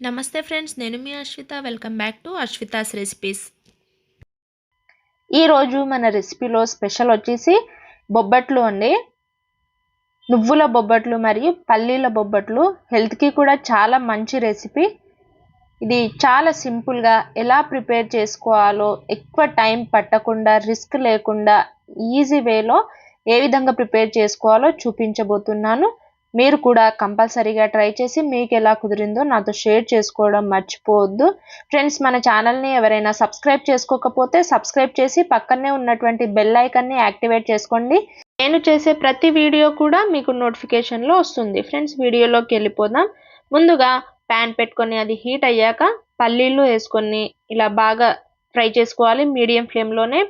నమస్తే ఫ్రెండ్స్ నేను మీ Ashwitha. Welcome back to Ashwitha's recipes ఈరోజు మన రెసిపీలో స్పెషల్ వచ్చేసి బొబ్బట్లు అండి. నువ్వుల బొబ్బట్లు మరియు పల్లీల బొబ్బట్లు హెల్త్కి కూడా చాలా మంచి రెసిపీ. ఇది చాలా సింపుల్గా ఎలా ప్రిపేర్ చేసుకోవాలో ఎక్కువ టైం పట్టకుండా రిస్క్ లేకుండా ఈజీ వేలో ఏ విధంగా ప్రిపేర్ చేసుకోవాలో చూపించబోతున్నాను. మీరు కూడా కంపల్సరీగా ట్రై చేసి మీకు ఎలా కుదిరిందో నాతో షేర్ చేసుకోవడం మర్చిపోవద్దు. ఫ్రెండ్స్ మన ఛానల్ని ఎవరైనా సబ్స్క్రైబ్ చేసుకోకపోతే సబ్స్క్రైబ్ చేసి పక్కనే ఉన్నటువంటి బెల్ ఐకన్ని యాక్టివేట్ చేసుకోండి. నేను చేసే ప్రతి వీడియో కూడా మీకు నోటిఫికేషన్లో వస్తుంది. ఫ్రెండ్స్ వీడియోలోకి వెళ్ళిపోదాం. ముందుగా ప్యాన్ పెట్టుకొని అది హీట్ అయ్యాక పల్లీలు వేసుకొని ఇలా బాగా ఫ్రై చేసుకోవాలి. మీడియం ఫ్లేమ్లోనే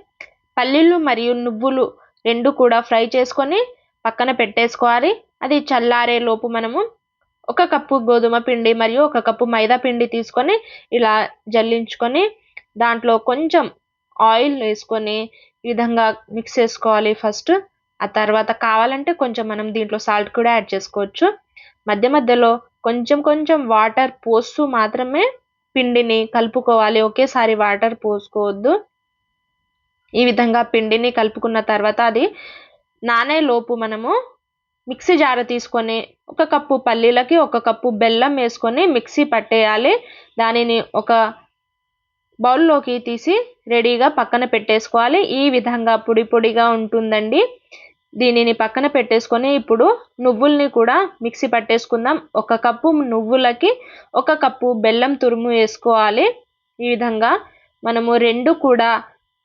పల్లీలు మరియు నువ్వులు రెండు కూడా ఫ్రై చేసుకొని పక్కన పెట్టేసుకోవాలి. అది చల్లారే లోపు మనము ఒక కప్పు గోధుమ పిండి మరియు ఒక కప్పు మైదా పిండి తీసుకొని ఇలా జల్లించుకొని దాంట్లో కొంచెం ఆయిల్ వేసుకొని ఈ విధంగా మిక్స్ చేసుకోవాలి ఫస్ట్. ఆ తర్వాత కావాలంటే కొంచెం మనం దీంట్లో సాల్ట్ కూడా యాడ్ చేసుకోవచ్చు. మధ్య మధ్యలో కొంచెం కొంచెం వాటర్ పోస్తూ మాత్రమే పిండిని కలుపుకోవాలి. ఒకేసారి వాటర్ పోసుకోవద్దు. ఈ విధంగా పిండిని కలుపుకున్న తర్వాత అది నానే లోపు మనము మిక్సీ జార తీసుకొని ఒక కప్పు పల్లీలకి ఒక కప్పు బెల్లం వేసుకొని మిక్సీ పట్టేయాలి. దానిని ఒక బౌల్లోకి తీసి రెడీగా పక్కన పెట్టేసుకోవాలి. ఈ విధంగా పొడి పొడిగా ఉంటుందండి. దీనిని పక్కన పెట్టేసుకొని ఇప్పుడు నువ్వుల్ని కూడా మిక్సీ పట్టేసుకుందాం. ఒక కప్పు నువ్వులకి ఒక కప్పు బెల్లం తురుము వేసుకోవాలి. ఈ విధంగా మనము రెండు కూడా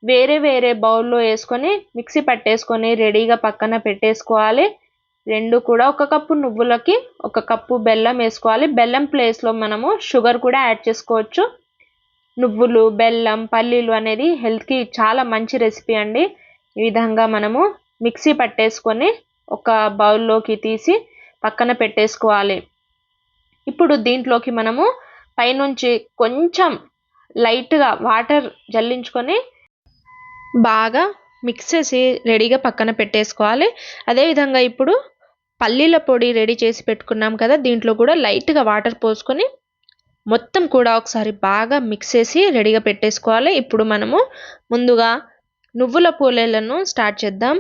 వేరే వేరే బౌల్లో వేసుకొని మిక్సీ పట్టేసుకొని రెడీగా పక్కన పెట్టేసుకోవాలి. రెండు కూడా ఒక కప్పు నువ్వులకి ఒక కప్పు బెల్లం వేసుకోవాలి. బెల్లం ప్లేస్లో మనము షుగర్ కూడా యాడ్ చేసుకోవచ్చు. నువ్వులు బెల్లం పల్లీలు అనేది హెల్త్కి చాలా మంచి రెసిపీ అండి. ఈ విధంగా మనము మిక్సీ పట్టేసుకొని ఒక బౌల్లోకి తీసి పక్కన పెట్టేసుకోవాలి. ఇప్పుడు దీంట్లోకి మనము పైనుంచి కొంచెం లైట్గా వాటర్ జల్లించుకొని బాగా మిక్స్ చేసి రెడీగా పక్కన పెట్టేసుకోవాలి. అదేవిధంగా ఇప్పుడు పల్లీల పొడి రెడీ చేసి పెట్టుకున్నాం కదా దీంట్లో కూడా లైట్గా వాటర్ పోసుకొని మొత్తం కూడా ఒకసారి బాగా మిక్స్ చేసి రెడీగా పెట్టేసుకోవాలి. ఇప్పుడు మనము ముందుగా నువ్వుల పూలేలను స్టార్ట్ చేద్దాం.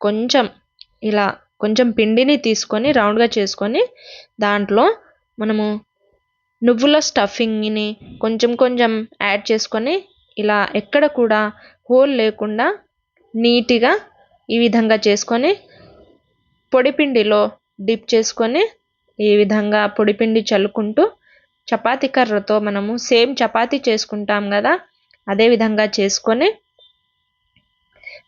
కొంచెం ఇలా కొంచెం పిండిని తీసుకొని రౌండ్గా చేసుకొని దాంట్లో మనము నువ్వుల స్టఫింగ్ని కొంచెం కొంచెం యాడ్ చేసుకొని ఇలా ఎక్కడ కూడా హోల్ లేకుండా నీట్గా ఈ విధంగా చేసుకొని పొడిపిండిలో డిప్ చేసుకొని ఈ విధంగా పొడిపిండి చల్లుకుంటూ చపాతీ కర్రతో మనము సేమ్ చపాతీ చేసుకుంటాం కదా అదే విధంగా చేసుకొని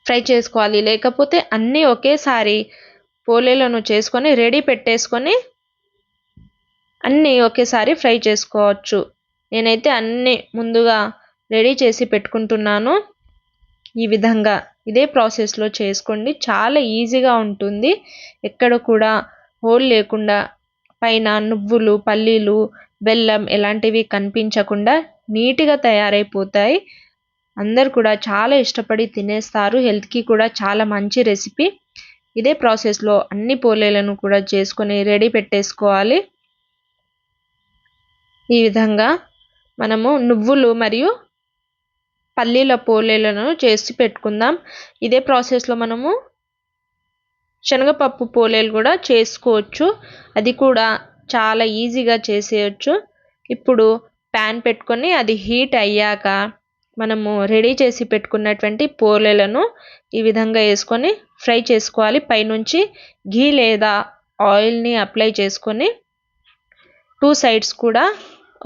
ఫ్రై చేసుకోవాలి. లేకపోతే అన్నీ ఒకేసారి పోలేలను చేసుకొని రెడీ పెట్టేసుకొని అన్నీ ఒకేసారి ఫ్రై చేసుకోవచ్చు. నేనైతే అన్నీ ముందుగా రెడీ చేసి పెట్టుకుంటున్నాను ఈ విధంగా. ఇదే ప్రాసెస్లో చేసుకోండి. చాలా ఈజీగా ఉంటుంది. ఎక్కడ కూడా హోల్ లేకుండా పైన నువ్వులు పల్లీలు బెల్లం ఎలాంటివి కనిపించకుండా నీట్గా తయారైపోతాయి. అందరు కూడా చాలా ఇష్టపడి తినేస్తారు. హెల్త్కి కూడా చాలా మంచి రెసిపీ. ఇదే ప్రాసెస్లో అన్ని పోలేలను కూడా చేసుకొని రెడీ పెట్టేసుకోవాలి. ఈ విధంగా మనము నువ్వులు మరియు పల్లీల పోలేలను చేసి పెట్టుకుందాం. ఇదే ప్రాసెస్లో మనము శనగపప్పు పోలేలు కూడా చేసుకోవచ్చు. అది కూడా చాలా ఈజీగా చేసేయచ్చు. ఇప్పుడు ప్యాన్ పెట్టుకొని అది హీట్ అయ్యాక మనము రెడీ చేసి పెట్టుకున్నటువంటి పోలేలను ఈ విధంగా వేసుకొని ఫ్రై చేసుకోవాలి. పైనుంచి ఘీ లేదా ఆయిల్ని అప్లై చేసుకొని టూ సైడ్స్ కూడా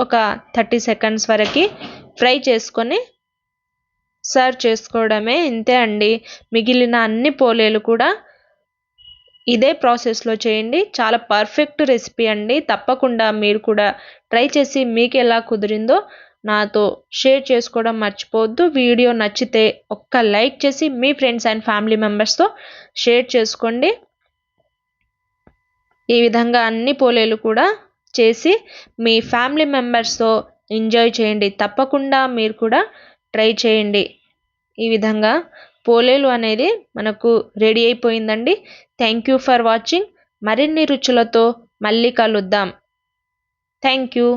ఒక థర్టీ సెకండ్స్ వరకు ఫ్రై చేసుకొని సర్వ్ చేసుకోవడమే ఇంతే అండి. మిగిలిన అన్ని పోలేలు కూడా ఇదే ప్రాసెస్లో చేయండి. చాలా పర్ఫెక్ట్ రెసిపీ అండి. తప్పకుండా మీరు కూడా ట్రై చేసి మీకు ఎలా కుదిరిందో నాతో షేర్ చేసుకోవడం మర్చిపోవద్దు. వీడియో నచ్చితే ఒక్క లైక్ చేసి మీ ఫ్రెండ్స్ అండ్ ఫ్యామిలీ మెంబర్స్తో షేర్ చేసుకోండి. ఈ విధంగా అన్ని పోలేలు కూడా చేసి మీ ఫ్యామిలీ మెంబర్స్తో ఎంజాయ్ చేయండి. తప్పకుండా మీరు కూడా ట్రై చేయండి. ఈ విధంగా పోలేలు అనేది మనకు రెడీ అయిపోయిందండి. Thank you for watching. మరిన్ని రుచులతో మళ్ళీ కలుద్దాం. Thank you.